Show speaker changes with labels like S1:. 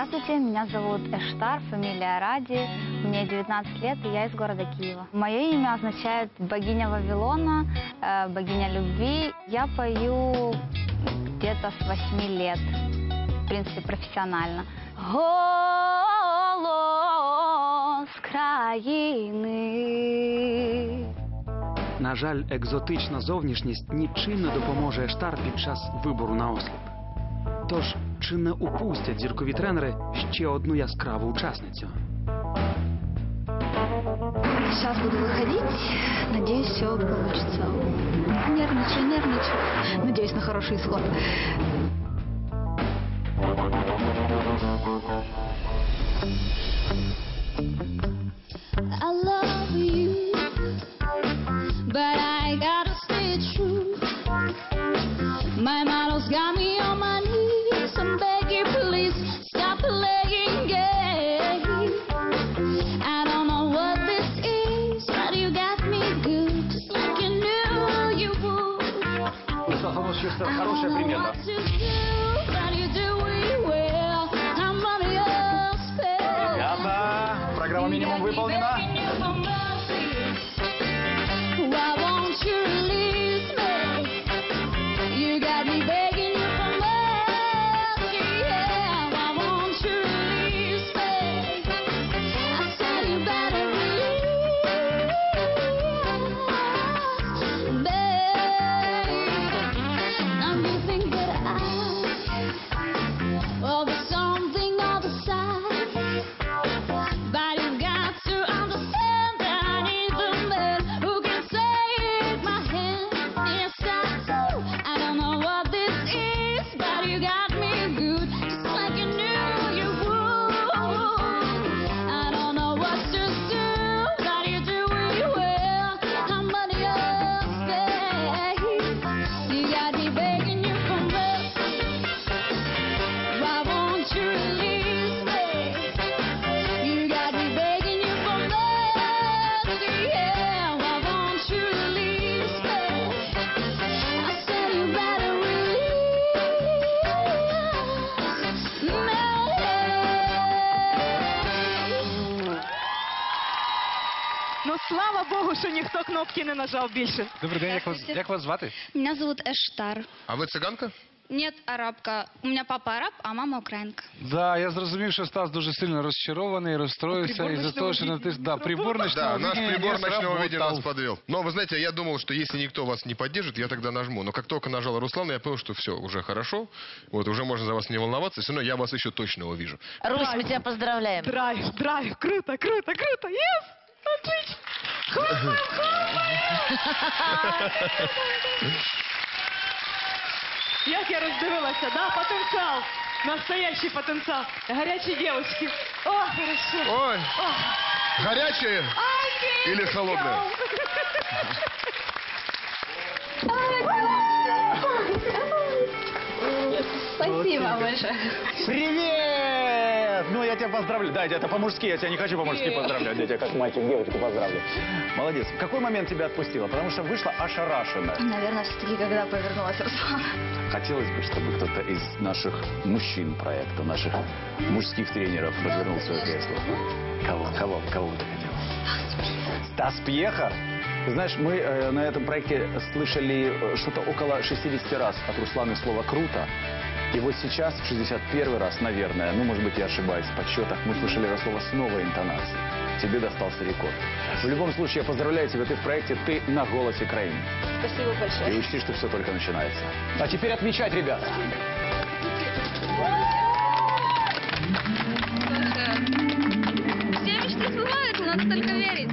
S1: Здравствуйте, меня зовут Эштар, фамилия Ради, мне 19 лет, и я из города Киева. Мое имя означает богиня Вавилона, э, богиня любви. Я пою где-то с 8 лет, в принципе, профессионально. Голос країни.
S2: На жаль, екзотична зовнішність нічим не допоможе Ештар під час вибору на осліп. Тож, чи не упустять зіркові тренери ще одну яскраву учасницю?
S1: Сейчас буду выходить. Надеюсь, все получится. Нервничаю, нервничаю. Надеюсь на хороший исход.
S3: My models got me on my knees. I'm begging, please stop playing games. I don't know what this is, but you got me good, just like you knew you would. I don't know what to do, but you do it well. I'm under your spell.
S4: Ребята, программа минимум выполнена.
S5: Ну слава Богу, що ніхто кнопки не нажав більше.
S4: Добрий день, як вас, як вас звати?
S1: Меня зовут Эштар.
S6: А ви циганка?
S1: Нет, арабка. У меня папа араб, а мама украинка.
S7: Да, я зрозумів, що Стас дуже сильно розчарований, розстроївся
S5: Прибор
S7: із-за того, що
S5: ночного
S7: натис... Да, прибор
S6: Да,
S7: ночного
S6: наш
S7: видения
S6: прибор
S7: не
S6: ночного видения
S7: сработал.
S6: нас подвел. Но вы знаете, я думал, что если никто вас не поддержит, я тогда нажму. Но как только нажал Руслан, я понял, что все, уже хорошо. Вот, уже можно за вас не волноваться. Все равно я вас еще точно увижу.
S8: Русь, мы тебя поздравляем.
S5: Драйв, драйв, круто, круто, круто. Єс! Отлично! Хлопаємо, хлопаємо! Як я роздивилася, да? Потенціал. Настоящий потенціал. Гарячі дівчатки. О, хорошо.
S6: Ой,
S5: О.
S6: горячие
S5: Ай, ні,
S6: или холодные?
S1: Спасибо большое.
S4: Привет! Ну, я тебя поздравляю. Да, это по-мужски, я тебя не хочу по-мужски поздравлять. Я тебя как мальчик девочку поздравлю. Молодец. В какой момент тебя отпустила? Потому что вышла ошарашенная.
S1: Наверное, все-таки, когда повернулась Руслан.
S4: Хотелось бы, чтобы кто-то из наших мужчин проекта, наших мужских тренеров развернул свое кресло. Кого, кого, кого ты хотел? Стас Пьеха? Знаешь, мы э, на этом проекте слышали э, что-то около 60 раз от Русланы слово «круто». И вот сейчас, в 61 раз, наверное, ну, может быть, я ошибаюсь в подсчетах, мы слышали это слово с новой интонацией. Тебе достался рекорд. В любом случае, я поздравляю тебя, ты в проекте «Ты на голосе Краины».
S1: Спасибо большое.
S4: И учти, что все только начинается. А теперь отмечать, ребята.
S1: Все мечты сбываются, надо только верить.